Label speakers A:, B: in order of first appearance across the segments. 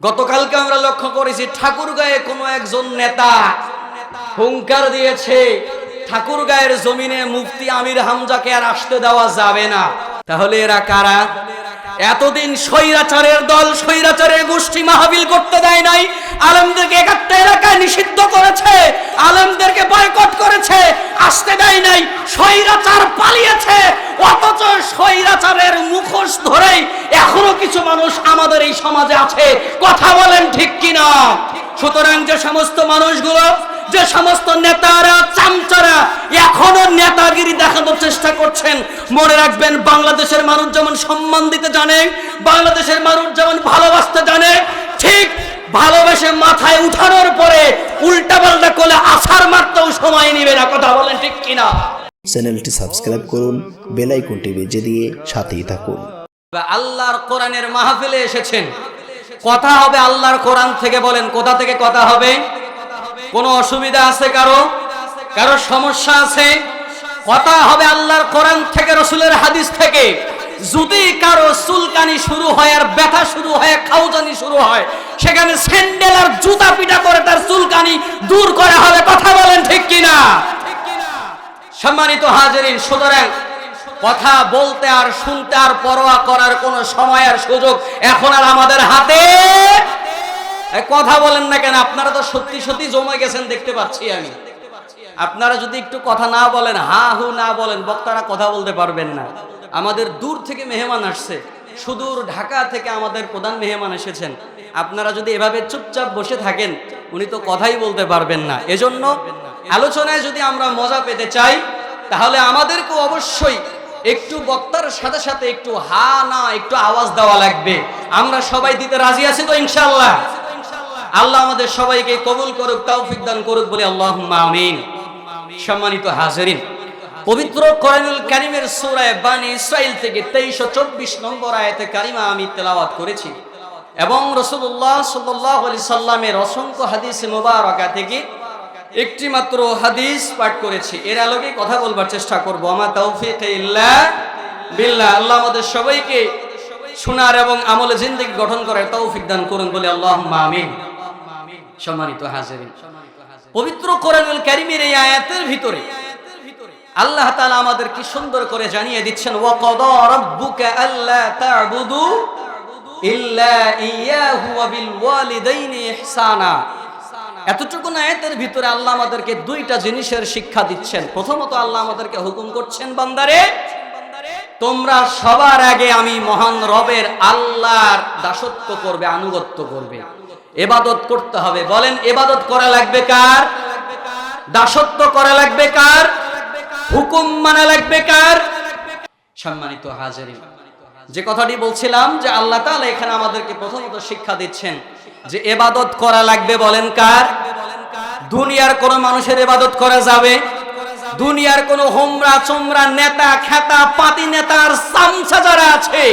A: গতকালকে আমরা লক্ষ্য করেছি ঠাকুরগাঁয়ে কোনো একজন নেতা হুঙ্কার দিয়েছে ঠাকুরগাঁয়ের জমিনে মুফতি আমির হামজাকে আর আসতে দেওয়া যাবে না। তাহলে এরা কারা? এতদিন স্বৈরাচারের দল স্বৈরাচারের গোষ্ঠী মাহবিল করতে দেয় নাই। আলমদেরকে একাত্তা এলাকায় নিষিদ্ধ করেছে। আলমদেরকে বয়কট করেছে। আসতে দেয় নাই। স্বৈরাচার পালিয়েছে। অথচ স্বৈরাচারের মুখোশ ধরেই এখনও কিছু মানুষ আমাদের এই সমাজে আছে। কথা বলেন ঠিক কিনা? সুতরাং যে সমস্ত মানুষগুলো, যে সমস্ত নেতারা, চামচারা, এখনও নেতাগিরি দেখানোর চেষ্টা করছেন। মনে রাখবেন বাংলাদেশের মানুষ যেমন সম্মান দিতে জানে বাংলাদেশের মানুষ যেমন ভালোবাসতে জানে ঠিক ভালোবেসে মাথায় উঠানোর পরে উল্টা পাল্টা করলে আছার মারতেও সময় নিবে না। কথা বলেন ঠিক কিনা?
B: চ্যানেলটি সাবস্ক্রাইব করুন বেল আইকনটি বেজে দিয়ে সাথেই থাকুন।
A: আল্লাহর কোরআনের মাহফিলে এসেছেন। কথা হবে আল্লাহর কোরআন থেকে বলেন কোথা থেকে কথা হবে? কোনো অসুবিধা আছে কারও? কারও সমস্যা আছে? কথা হবে আল্লাহর কোরআন থেকে, রসুলের হাদিস থেকে। যদি কারও চুলকানি শুরু হয় আর ব্যথা শুরু হয়, খাউজানি শুরু হয়, সেখানে স্যান্ডেল আর জুতা পিটা করে তার চুলকানি দূর করা হবে, কথা বলেন ঠিক কিনা? সম্মানিত হাজারিন, সুতরাং কথা বলতে আর শুনতে আর পরোয়া করার কোনো সময় আর সুযোগ এখন আর আমাদের হাতে কথা বলেন না কেন? আপনারা তো সত্যি সত্যি জমে গেছেন, দেখতে পাচ্ছি আমি। আপনারা যদি একটু কথা না বলেন, হা হু না বলেন, বক্তারা কথা বলতে পারবেন না। আমাদের দূর থেকে মেহমান আসছে। সুদূর ঢাকা থেকে আমাদের প্রধান মেহমান এসেছেন। আপনারা যদি এভাবে চুপচাপ বসে থাকেন, উনি তো কথাই বলতে পারবেন না। এজন্য আলোচনায় যদি আমরা মজা পেতে চাই, তাহলে আমাদেরকে অবশ্যই একটু বক্তার সাথে সাথে একটু হা, না, একটু আওয়াজ দেওয়া লাগবে। আমরা সবাই দিতে রাজি আছি তো ইনশাল্লাহ আল্লাহ আমাদের সবাইকে কবুল করুক, তৌফিক দান করুক বলে আল্লাহ আমিন। সম্মানিত হাজারিন, পবিত্র কোরআনুল কারিমের সূরায়ে বানি ইসরাইল থেকে 2324 নম্বর আয়াতে কারিমা আমি তেলাওয়াত করেছি এবং রাসূলুল্লাহ সাল্লাল্লাহু আলাইহি সাল্লামের অসংখ্য হাদিস মুবারাকা থেকে একটি মাত্র হাদিস পাঠ করেছি। এর আলোকে কথা বলবার চেষ্টা করব। আমার তৌফিক ইল্লা বিল্লাহ। আল্লাহ আমাদের সবাইকে শোনার এবং আমলে জিন্দেগি গঠন করার তৌফিক দান করুন বলে আল্লাহ আমিন। সম্মানিত হাজিরিন পবিত্র কোরআনুল কারিমের এই আয়াতের ভিতরে আল্লাহ তাআলা আমাদের কি সুন্দর করে জানিয়ে দিচ্ছেন ওয়া কাদা রাব্বুকা আল্লা তা'বুদু ইল্লা ইয়াহু ওয়া বিল ওয়ালিদাইনি ইহসানা। এতটুকু আয়াতের ভিতরে আল্লাহ আমাদেরকে দুইটা জিনিসের শিক্ষা দিচ্ছেন। প্রথমত, আল্লাহ আমাদেরকে হুকুম করছেন, বান্দারে, তোমরা সবার আগে আমি মহান রবের আল্লাহর দাসত্ব করবে, আনুগত্য করবে। এবাদত করতে হবে। বলেন, এবাদত করা লাগবে কার? দাসত্ব করা লাগবে কার? হুকুম মানা লাগবে কার? সম্মানিত হাজারিন, যে কথাটি বলছিলাম যে আল্লাহ তাআলা এখানে আমাদেরকে প্রথমত শিক্ষা দিচ্ছেন যে এবাদত করা লাগবে বলেন কার? দুনিয়ার কোন মানুষের এবাদত করা যাবে? দুনিয়ার কোন হোমরা চোমরা নেতা, খেতা, পাতি নেতার সামসা যারা আছে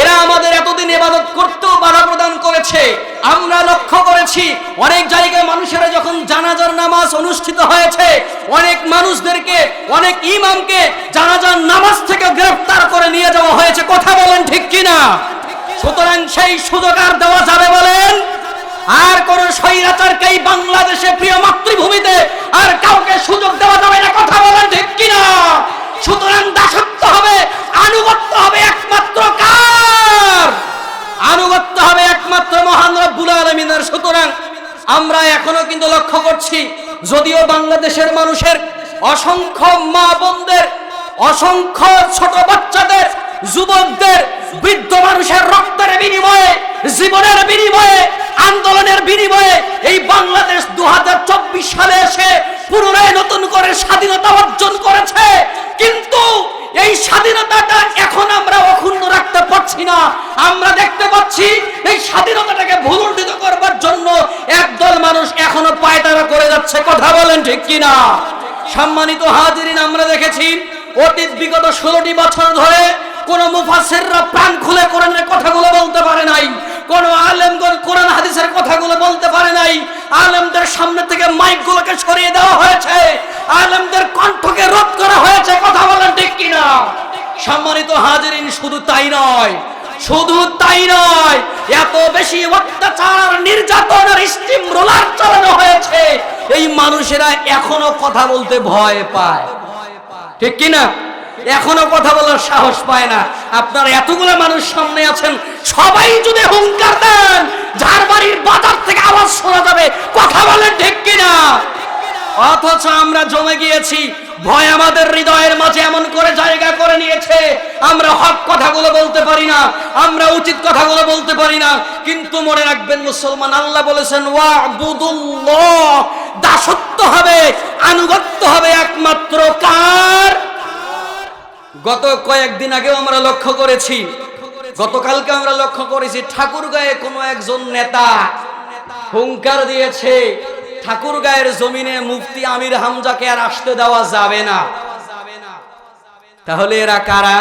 A: এরা আমাদের এতদিন এবাদত করতেও বাধা প্রদান করেছে। আমরা লক্ষ্য করেছি, অনেক জায়গায় মানুষেরা যখন জানাজার নামাজ অনুষ্ঠিত হয়েছে, অনেক মানুষদেরকে, অনেক ইমামকে জানাজার নামাজ থেকে গ্রেফতার করে নিয়ে যাওয়া হয়েছে। কথা বলেন ঠিক কিনা? সুতরাং সেই সুযোগ আর দেওয়া যাবে বলেন, আর কোন স্বৈরাচারকে এই বাংলাদেশে প্রিয় মাতৃভূমিতে আর কাউকে সুযোগ দেওয়া যাবে না। কথা বলেন ঠিক কিনা? সুতরাং দাসত্ব হবে, আনুগত্য হবে একমাত্র কার? আনুগত্য হবে একমাত্র মহান রব্বুল আলমিনের সুতরাং আমরা এখনও কিন্তু লক্ষ্য করছি, যদিও বাংলাদেশের মানুষের অসংখ্য মা বোনদের, অসংখ্য ছোট বাচ্চাদের, যুবকদের, বৃদ্ধ মানুষের রক্তের বিনিময়ে, জীবনের বিনিময়ে, আন্দোলনের বিনিময়ে এই বাংলাদেশ দু হাজার চব্বিশ সালে এসে পুনরায় নতুন করে স্বাধীনতা অর্জন করেছে। কিন্তু এই স্বাধীনতাটা এখন আমরা অক্ষুণ্ণ রাখতে পারছি না। আমরা দেখতে পাচ্ছি এই স্বাধীনতাটাকে ভুলুণ্ঠিত করবার জন্য একদল মানুষ এখনও পায়তারা করে যাচ্ছে। কথা বলেন ঠিক কিনা? সম্মানিত হাজিরিন, আমরা দেখেছি অতীত বিগত ষোলোটি বছর ধরে কোন মুফাসেররা প্রাণ খুলে কোরআনের কথাগুলো বলতে পারে নাই। কোন আলেমগণ কোরআন হাদিসের কথাগুলো বলতে পারে নাই। আলেমদের সামনে থেকে মাইক মাইকগুলোকে সরিয়ে দেওয়া হয়েছে। আলেমদের কণ্ঠকে রোধ করা হয়েছে, কথা বলেন ঠিক কিনা? সম্মানিত হাজিরিন, শুধু তাই নয়, শুধু তাই নয়, এত বেশি অত্যাচার স্টিম রোলার চালানো হয়েছে। এই মানুষেরা এখনও কথা বলতে ভয় পায়। ঠিক কি না এখনও কথা বলার সাহস পায় না। আপনার এতগুলো মানুষ সামনে আছেন, সবাই যদি হুঙ্কার দেন, যার বাড়ির বাজার থেকে আওয়াজ শোনা যাবে, কথা বলেন ঠিক কিনা? অথচ আমরা জমে গিয়েছি, ভয় আমাদের হৃদয়ের মাঝে এমন করে জায়গা করে নিয়েছে, আমরা হক কথাগুলো বলতে পারি না, আমরা উচিত কথাগুলো বলতে পারি না, কিন্তু মনে রাখবেন মুসলমান, আল্লাহ বলেছেন দাসত্ব হবে, আনুগত্য হবে একমাত্র কার? গত কয়েকদিন আগেও আমরা লক্ষ্য করেছি, গতকালকে আমরা লক্ষ্য করেছি ঠাকুর গায়ে কোনো একজন নেতা হুঙ্কার দিয়েছে, ঠাকুর গায়ের জমিনে মুফতি আমির হামজাকে আর আসতে দেওয়া যাবে না। তাহলে এরা কারা?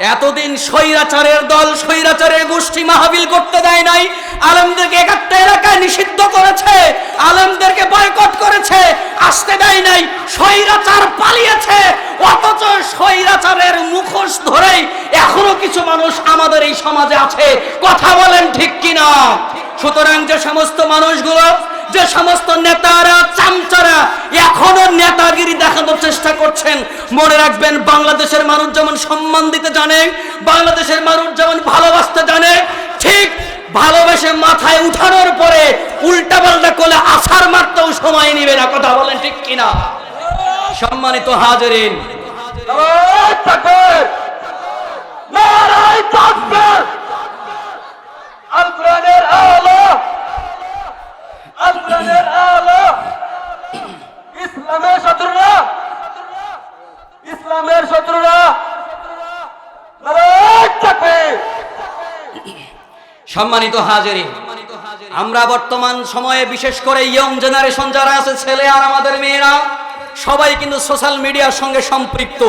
A: এতদিন স্বৈরাচারের দল স্বৈরাচারের গোষ্ঠী মাহবিল করতে দেয় নাই। আলমদেরকে একটা এলাকায় নিষিদ্ধ করেছে। আলমদেরকে বয়কট করেছে। আসতে দেয় নাই। স্বৈরাচার পালিয়েছে। অথচ স্বৈরাচারের মুখোশ ধরেই এখনও কিছু মানুষ আমাদের এই সমাজে আছে। কথা বলেন ঠিক কিনা? সুতরাং যে সমস্ত মানুষগুলো যে সমস্ত নেতারা, চামচারা এখনও নেতাগিরি দেখানোর চেষ্টা করছেন। মনে রাখবেন, বাংলাদেশের মানুষ যেমন সম্মান দিতে জানে, বাংলাদেশের মানুষ যেমন ভালোবাসতে জানে, ঠিক ভালোবেসে মাথায় উঠানোর পরে উল্টা পাল্টা করলে আছার মারতেও সময় নিবে না। কথা বলেন ঠিক কিনা? সম্মানিত হাজারিন।
C: আলো ইসলামের শত্রুরা। ইসলামের শত্রুরা।
A: সম্মানিত হাজারি আমরা বর্তমান সময়ে বিশেষ করে ইয়ং জেনারেশন যারা আছে, ছেলে আর আমাদের মেয়েরা সবাই কিন্তু সোশ্যাল মিডিয়ার সঙ্গে সম্পৃক্ত।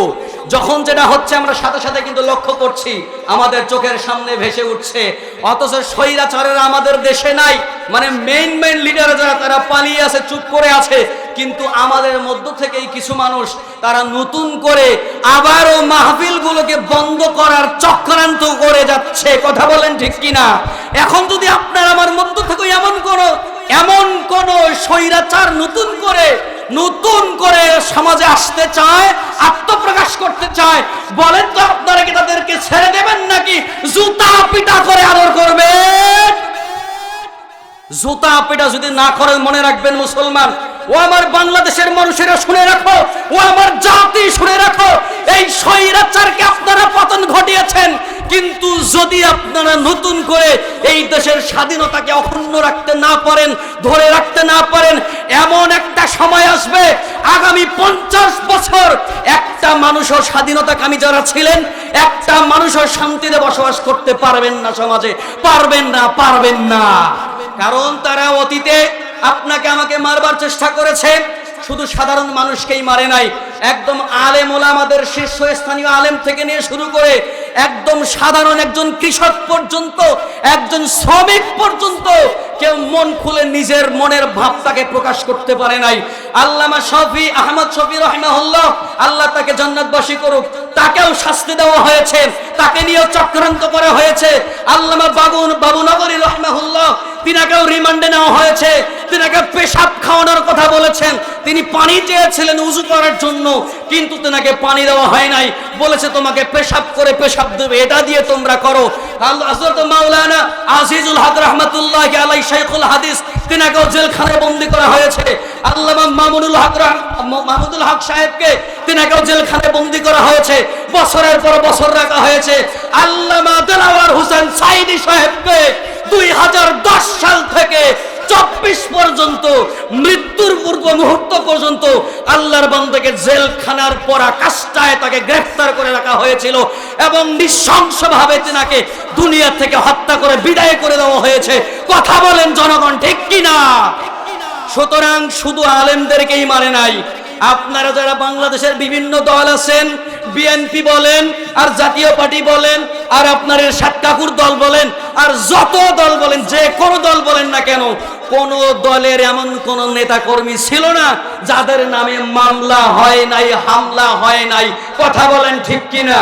A: যখন যেটা হচ্ছে, আমরা সাথে সাথে কিন্তু লক্ষ্য করছি, আমাদের চোখের সামনে ভেসে উঠছে। অথচ স্বৈরাচারেরা আমাদের দেশে নাই মানে মেইন মেইন লিডার যারা, তারা পালিয়ে আছে, চুপ করে আছে। কিন্তু আমাদের মধ্য থেকেই কিছু মানুষ, তারা নতুন করে আবারও মাহফিলগুলোকে বন্ধ করার চক্রান্ত করে যাচ্ছে। কথা বলেন ঠিক কিনা? এখন যদি আপনার আমার মধ্য থেকে এমন কোন এমন কোন স্বৈরাচার নতুন করে নতুন করে সমাজে আসতে চায়, আত্মপ্রকাশ করতে চায়, বলেন তো আপনারা কি তাদেরকে ছেড়ে দেবেন নাকি? জুতা পিটা করে আদর করবেন? জুতা পিটা যদি না করেন, মনে রাখবেন মুসলমান ও আমার বাংলাদেশের মানুষেরা শুনে রাখো, ও আমার জাতি শুনে রাখো, এই স্বৈরাচারকে আপনারা পতন ঘটিয়েছেন। কিন্তু যদি আপনারা নতুন করে এই দেশের স্বাধীনতাকে অক্ষুণ্ণ রাখতে না পারেন, ধরে রাখতে না পারেন, এমন একটা সময় আসবে, আগামী পঞ্চাশ বছর একটা মানুষও স্বাধীনতাকামী যারা ছিলেন, একটা মানুষও শান্তিতে বসবাস করতে পারবেন না সমাজে, পারবেন না পারবেন না। কারণ তারা অতীতে আপনাকে আমাকে মারবার চেষ্টা করেছে। শুধু সাধারণ মানুষকেই মারে নাই। একদম আলেম ওলামাদের শীর্ষস্থানীয় আলেম থেকে নিয়ে শুরু করে একদম সাধারণ একজন কৃষক পর্যন্ত, একজন শ্রমিক পর্যন্ত কেউ মন খুলে নিজের মনের ভাবটাকে প্রকাশ করতে পারে নাই। আল্লামা শফি, আহমদ শফি রহমাহুল্লাহ, আল্লাহ তাকে জান্নাতবাসী করুক। তাকেও শাস্তি দেওয়া হয়েছে। তাকে নিয়েও চক্রান্ত করা হয়েছে। আল্লামা বাবুন, বাবুনগরী রহমাহুল্লাহ তিনাকেও রিমান্ডে নেওয়া হয়েছে। তিনাকে পেশাব খাওয়ানোর কথা বলেছেন। তিনি পানি চেয়েছিলেন উজু করার জন্য, কিন্তু তিনাকে পানি দেওয়া হয় নাই। বলেছে, তোমাকে পেশাব করে পেশাব দেবে, এটা দিয়ে তোমরা করো। মাওলানা আজিজুল হক রহমাতুল্লাহ আলাই শাইখুল হাদিস তিনাকেও জেলখানায় বন্দী করা হয়েছে। আল্লামা মামুনুল হক মাহমুদুল হক সাহেবকে তিনাকেও জেলখানায় বন্দী করা হয়েছে। বছরের পর বছর রাখা হয়েছে। আল্লামা দেলাওয়ার হোসেন সাইদি সাহেবকে দুই হাজার দশ সাল থেকে চব্বিশ পর্যন্ত, মৃত্যুর পূর্ব মুহূর্ত পর্যন্ত আল্লাহর বান্দাকে জেলখানার পরা কাষ্টায় তাকে গ্রেফতার করে রাখা হয়েছিল এবং নৃশংসভাবে তিনাকে দুনিয়া থেকে হত্যা করে বিদায় করে দেওয়া হয়েছে। কথা বলেন জনগণ, ঠিক কিনা? সুতরাং শুধু আলেমদেরকেই মারে নাই আপনারা যারা বাংলাদেশের বিভিন্ন দল আছেন বিএনপি বলেন, আর জাতীয় পার্টি বলেন, আর আপনার সাত কাকুর দল বলেন, আর যত দল বলেন, যে কোন দল বলেন না কেন, কোন দলের এমন কোন নেতা কর্মী ছিল না, যাদের নামে মামলা হয় নাই, হামলা হয় নাই। কথা বলেন ঠিক কিনা?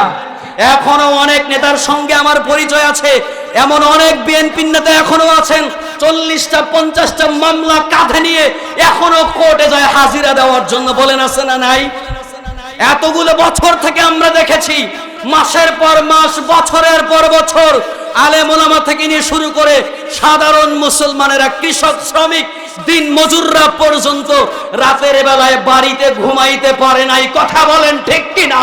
A: এখনও অনেক নেতার সঙ্গে আমার পরিচয় আছে। এমন অনেক বিএনপি নেতা এখনও আছেন। চল্লিশটা, পঞ্চাশটা মামলা কাঁধে নিয়ে এখনও কোর্টে যায় হাজিরা দেওয়ার জন্য। বলেন, আছে না নাই? এতগুলো বছর থেকে আমরা দেখেছি, মাসের পর মাস, বছরের পর বছর আলেম ওলামা থেকে নিয়ে শুরু করে সাধারণ মুসলমানেরা, কৃষক, শ্রমিক, দিন মজুররা পর্যন্ত রাতের বেলায় বাড়িতে ঘুমাইতে পারে নাই। কথা বলেন ঠিক কিনা?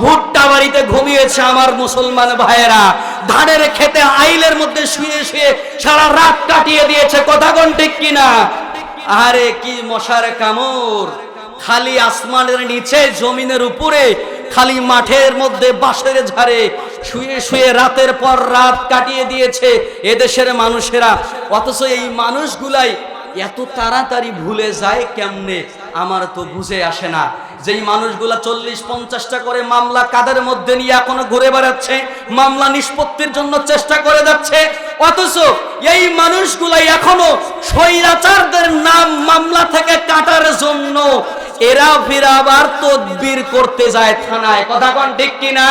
A: ভুট্টা বাড়িতে ঘুমিয়েছে আমার মুসলমান ভাইয়েরা। ধানের খেতে আইলের মধ্যে শুয়ে শুয়ে সারা রাত কাটিয়ে দিয়েছে। কথা কোন ঠিক কিনা? আরে কি মশার কামড়? খালি আসমানের নিচে, জমিনের উপরে, খালি মাঠের মধ্যে, বাঁশের ঝাড়ে শুয়ে শুয়ে রাতের পর রাত কাটিয়ে দিয়েছে এদেশের মানুষেরা। অথচ এই মানুষগুলাই এত তাড়াতাড়ি ভুলে যায় কেমনে? আমার তো বুঝে আসে না। যেই মানুষগুলা চল্লিশ, পঞ্চাশটা করে মামলা কাদের মধ্যে নিয়ে এখনও ঘুরে বেড়াচ্ছে, মামলা নিষ্পত্তির জন্য চেষ্টা করে যাচ্ছে, অথচ এই মানুষগুলাই এখনও স্বৈরাচারদের নাম মামলা থেকে কাটার জন্য এরা ফিরাবার তদবির করতে যায় থানায়। কথা কন ঠিক কিনা?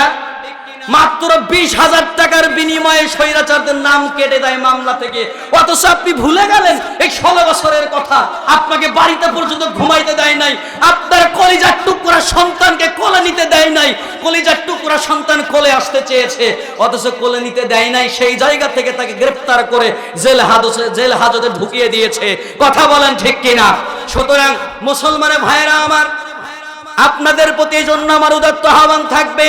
A: মাত্র বিশ হাজার টাকার বিনিময়ে স্বৈরাচারদের নাম কেটে দেয় মামলা থেকে। অথচ আপনি ভুলে গেলেন, এই ষোলো বছরের কথা আপনাকে বাড়িতে পর্যন্ত ঘুমাইতে দেয় নাই, আপনার কলিজার টুকরা সন্তানকে কোলে নিতে দেয় নাই, কলিজার টুকরা সন্তান কোলে আসতে চেয়েছে, অথচ কোলে নিতে দেয় নাই, সেই জায়গা থেকে তাকে গ্রেফতার করে জেল হাজতে জেল হাজতে ঢুকিয়ে দিয়েছে। কথা বলেন ঠিক কিনা? সুতরাং মুসলমানের ভাইয়েরা আমার, আপনাদের প্রতি এই জন্য আমার উদাত্ত আহ্বান থাকবে।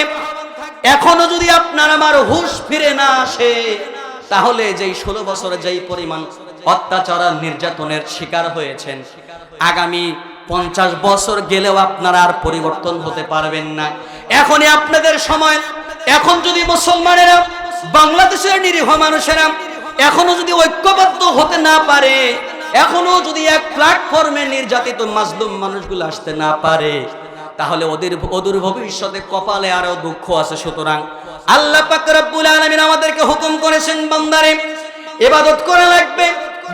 A: এখনও যদি আপনার আমার হুশ ফিরে না আসে, তাহলে যেই ষোলো বছরে যেই পরিমাণ অত্যাচার আর নির্যাতনের শিকার হয়েছেন, আগামী পঞ্চাশ বছর গেলেও আপনারা আর পরিবর্তন হতে পারবেন না। এখনই আপনাদের সময়। এখন যদি মুসলমানেরা, বাংলাদেশের নিরীহ মানুষেরা এখনও যদি ঐক্যবদ্ধ হতে না পারে, এখনও যদি এক প্ল্যাটফর্মে নির্যাতিত, মাজলুম মানুষগুলো আসতে না পারে তাহলে ওদের ওদের ভবিষ্যতে কপালে আরও দুঃখ আছে, সুতরাং আল্লাহ পাক রব্বুল আলামিন আমাদেরকে হুকুম করেছেন, বান্দারে, ইবাদত করা লাগবে,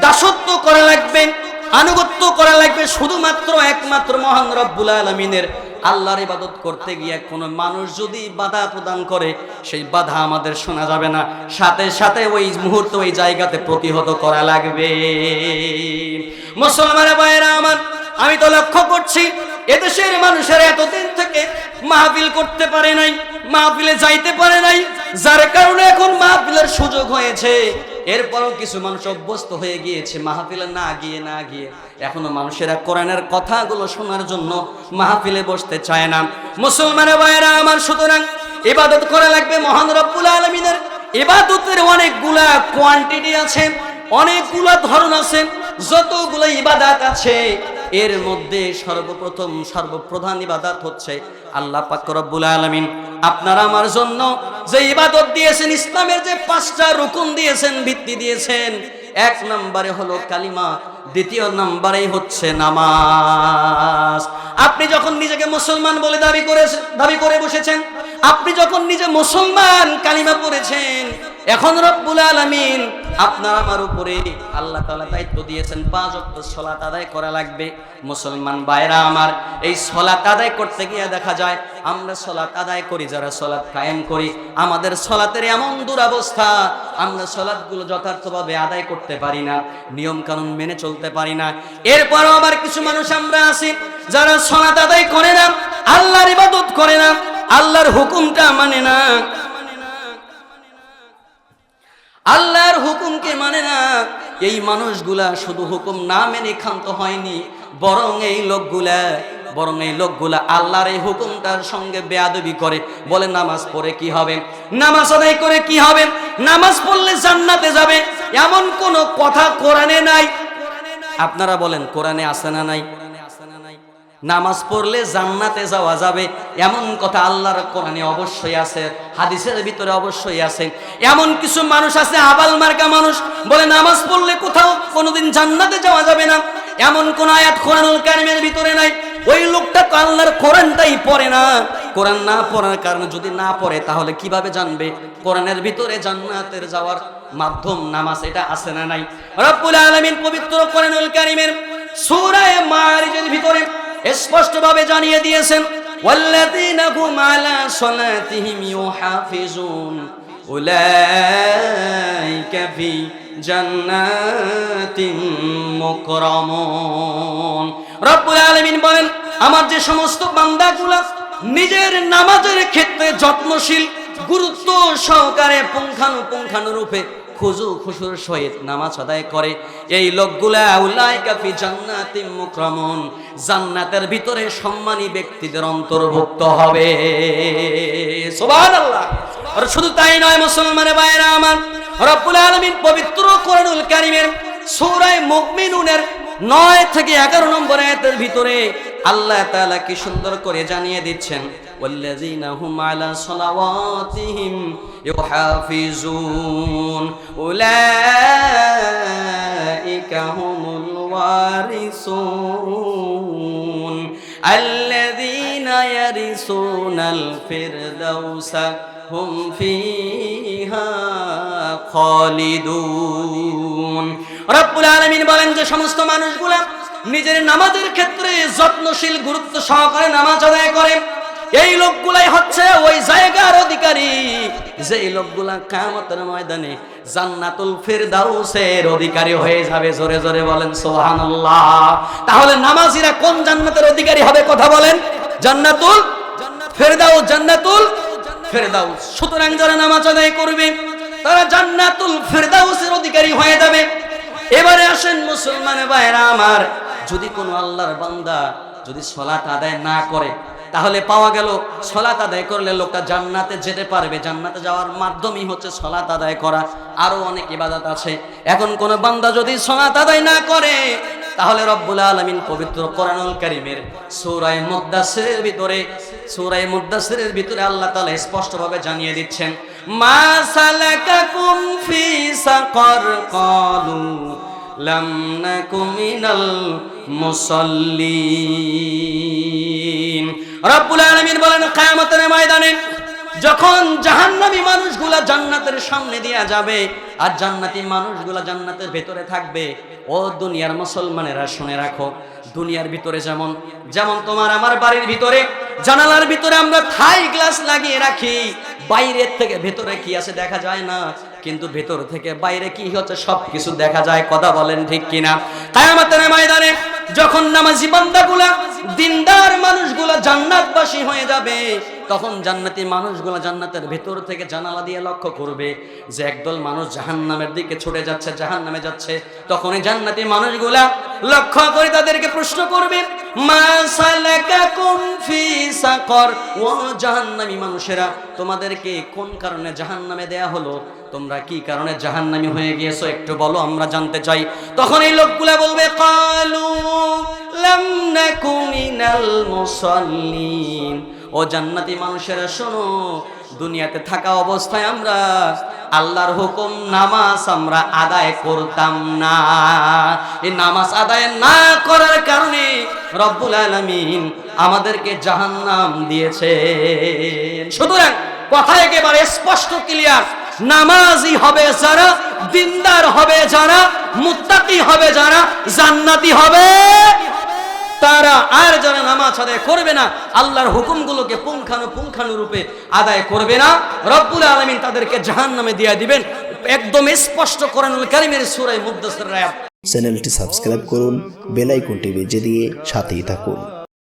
A: দাসত্ব করা লাগবে, আনুগত্য করা লাগবে, শুধুমাত্র একমাত্র মহান রব্বুল আলামিনের আল্লাহর ইবাদত করতে গিয়ে কোনো মানুষ যদি বাধা প্রদান করে, সেই বাধা আমাদের শোনা যাবে না। সাথে সাথে ওই মুহূর্তে ওই জায়গাতে প্রতিহত করা লাগবে। মুসলমানের ভাইয়েরা আমার, আমি তো লক্ষ্য করছি এদেশের মানুষের এতদিন থেকে মাহফিল করতে পারে নাই, মাহফিলে যাইতে পারে নাই, যার কারণে এখন মাহফিলের সুযোগ হয়েছে। এরপরও কিছু মানুষ অভ্যস্ত হয়ে গিয়েছে, মাহফিলে না গিয়ে না গিয়ে। এখনও মানুষেরা কোরআনের কথাগুলো শোনার জন্য মাহফিলে বসতে চায় না। মুসলমানের ভাইয়েরা আমার, সুতরাং ইবাদত করা লাগবে মহান রব্বুল আলমিনের। ইবাদতের অনেকগুলা কোয়ান্টিটি আছে, অনেকগুলা ধরন আছে, যতগুলো ইবাদাত আছে এর মধ্যে সর্বপ্রথম, সর্বপ্রধান ইবাদত হচ্ছে আল্লাহ পাক রব্বুল আলামিন। আপনারা আমার জন্য যে ইবাদত দিয়েছেন, ইসলামের যে পাঁচটা রুকুন দিয়েছেন, ভিত্তি দিয়েছেন, এক নম্বরে হলো কালিমা, দ্বিতীয় নম্বরেই হচ্ছে নামাজ। আপনি যখন নিজেকে মুসলমান বলে দাবি করেছেন দাবি করে বসেছেন, আপনি যখন নিজে মুসলমান কালিমা পড়েছেন, এখন রব্বুল আলামিন আপনার আমার উপরে আল্লাহ তালা দায়িত্ব দিয়েছেন, পাঁচ ওয়াক্ত সালাত আদায় করা লাগবে। মুসলমান ভাইরা আমার, এই সালাত আদায় করতে গিয়ে দেখা যায়, আমরা সালাত আদায় করি, যারা সালাত কায়েম করি, আমাদের সলাতের এমন দুরবস্থা, আমরা সালাতগুলো যথার্থভাবে আদায় করতে পারি না নিয়ম কানুন মেনে চলতে পারি না। এরপরও আবার কিছু মানুষ আমরা আছি, যারা সালাত আদায় করে না, আল্লাহর ইবাদত করে না, আল্লাহর হুকুমটা মানে না আল্লাহর হুকুমকে মানে না, এই মানুষগুলা শুধু হুকুম না মেনে ক্ষান্ত হয়নি, বরং এই লোকগুলা, বরং এই লোকগুলা আল্লাহর এই হুকুমটার সঙ্গে বেয়াদবি করে, বলে নামাজ পড়ে কি হবে? নামাজ আদায় করে কি হবে? নামাজ পড়লে জান্নাতে যাবে? এমন কোন কথা কোরআনে নাই। আপনারা বলেন, কোরআনে আছে না নাই? নামাজ পড়লে জান্নাতে যাওয়া যাবে। এমন কথা আল্লাহর কোরআনে অবশ্যই আছে, হাদিসের ভিতরে অবশ্যই আছে। এমন কিছু মানুষ আছে, আবাল মার্কা মানুষ, বলে নামাজ পড়লে কোথাও কোনোদিন জান্নাতে যাওয়া যাবে না। এমন কোন আয়াত কোরআনুল কারিমের ভিতরে নাই। ওই লোকটা তো আল্লাহর কোরআনটাই পড়ে না। কোরআন না পড়ার কারণে যদি না পড়ে, তাহলে কীভাবে জানবে? কোরআনের ভিতরে জান্নাতের যাওয়ার মাধ্যম নামাজ এটা আছে না নাই। রব্বুল আলামিন পবিত্র কোরআনুল কারিমের সূরা মারিজের ভিতরে স্পষ্টভাবে জানিয়ে দিয়েছেন والذين هم على صلاتهم يحافظون أولئك في جنات مكرمون রব্বুল আলামিন বলেন আমার যে সমস্ত বান্দাগুলা নিজের নামাজের ক্ষেত্রে যত্নশীল গুরুত্ব সহকারে পুঙ্খানুপুঙ্খানু রূপে খুজু খুশুর সহিত নামাজ আদায় করে। এই লোকগুলা উলাইকা ফি জান্নাতিম মুকরামুন, জান্নাতের ভিতরে সম্মানী ব্যক্তিদের অন্তর্ভুক্ত হবে। সুবহানাল্লাহ। আর শুধু তাই নয়, মুসলমানের ভাইরা আমার, রব্বুল আলামিন পবিত্র কোরআনুল কারীমের সূরা মুমিনুনের নয় থেকে এগারো নম্বর আয়াতের ভিতরে আল্লাহ তাআলা কি সুন্দর করে জানিয়ে দিচ্ছেন والذين هم على صلواتهم يحافظون أولئك هم الوارثون الذين يرثون الفردوس هم فيها খালিদুন রব্বুল আলামিন বলেন যে সমস্ত মানুষগুলা নিজের নামাজের ক্ষেত্রে যত্নশীল গুরুত্ব সহকারে নামাজ আদায় করে এই লোকগুলাই হচ্ছে ওই জায়গার অধিকারী। যে লোকগুলা কামতের ময়দানে জান্নাতুল ফিরদাউসের অধিকারী হয়ে যাবে, জোরে জোরে বলেন সুবহানাল্লাহ। তাহলে নামাজিরা কোন জান্নাতের অধিকারী হবে কথা বলেন? জান্নাতুল ফেরদাউস জান্নাতুল ফেরদাউস। সুতরাং যারা নামাজ আদায় করবে, তারা জান্নাতুল ফেরদাউসের অধিকারী হয়ে যাবে। এবারে আসেন মুসলমান ভাইরা আমার, যদি কোনো আল্লাহর বান্দা যদি সলাত আদায় না করে তাহলে পাওয়া গেল, সলাত আদায় করলে লোকটা জান্নাতে যেতে পারবে। জান্নাতে যাওয়ার মাধ্যমই হচ্ছে সলাত আদায় করা। আরও অনেক ইবাদত আছে। এখন কোন বান্দা যদি সলাত আদায় না করে, তাহলে রব্বুল আলামিন পবিত্র কোরআনুল কারীমের সূরা মুদ্দাসিরের ভিতরে সূরা মুদ্দাসিরের ভিতরে আল্লাহ তাআলা স্পষ্টভাবে জানিয়ে দিচ্ছেন, মা সালাকাকুম ফি সাকার ক্বালু লাম নাকু মিনাল মুসাল্লিন। রব্বুল আলামিন বলেন, কিয়ামতের ময়দানে যখন জাহান্নামী মানুষগুলা জান্নাতের সামনে দিয়া যাবে, আর জান্নাতি মানুষগুলা জান্নাতের ভেতরে থাকবে, ও দুনিয়ার মুসলমানেরা শুনে রাখো, দুনিয়ার ভিতরে যেমন যেমন তোমার আমার বাড়ির ভিতরে, জানালার ভিতরে আমরা থাই গ্লাস লাগিয়ে রাখি, বাইরের থেকে ভেতরে কি আছে দেখা যায় না। কিন্তু ভেতর থেকে বাইরে কি হচ্ছে সব কিছু দেখা যায়, কথা বলেন ঠিক কিনা। কায়ামাতের ময়দানে যখন নামাজি বান্দাগুলা, দিনদার মানুষগুলা জান্নাতবাসী হয়ে যাবে তখন জান্নাতি মানুষগুলা জান্নাতের ভেতর থেকে জানালা দিয়ে লক্ষ্য করবে যে একদল মানুষ জাহান্নামের দিকে ছুটে যাচ্ছে, জাহান্নামে যাচ্ছে। তখন এই জান্নাতি মানুষগুলা লক্ষ্য করে তাদেরকে প্রশ্ন করবে ও জাহান্নামী মানুষেরা, তোমাদেরকে কোন কারণে জাহান্নামে দেয়া হলো? তোমরা কি কারণে জাহান্নামী হয়ে গিয়েছো? একটু বলো, আমরা জানতে চাই। তখন এই লোকগুলা বলবে, কালু লাম নাকু মিনাল মুসাল্লিন। ও জান্নাতি মানুষেরা, শোনো, দুনিয়াতে থাকা অবস্থায় আমরা আল্লাহর হুকুম নামাজ আমরা আদায় করতাম না। এই নামাজ আদায় না করার কারণে রব্বুল আলামিন আমাদেরকে জাহান্নাম দিয়েছে। সুতরাং কথা একেবারে স্পষ্ট, ক্লিয়ার। নামাজি হবে যারা, দিনদার হবে যারা, মুত্তাকি হবে যারা, জান্নাতি হবে তারা আর যারা নামাজ আদায় করবে না, আল্লাহর হুকুমগুলোকে পুঙ্খানু পুঙ্খানু রূপে আদায় করবে না, রব্বুল আলমিন তাদেরকে জাহান নামে দিয়ে দিবেন। একদম স্পষ্ট করেন কারিমের সুরাই মুদাসের রায়
B: চ্যানেলটি সাবস্ক্রাইব করুন বেলাইকুন টিভি যে দিয়ে সাথেই থাকুন।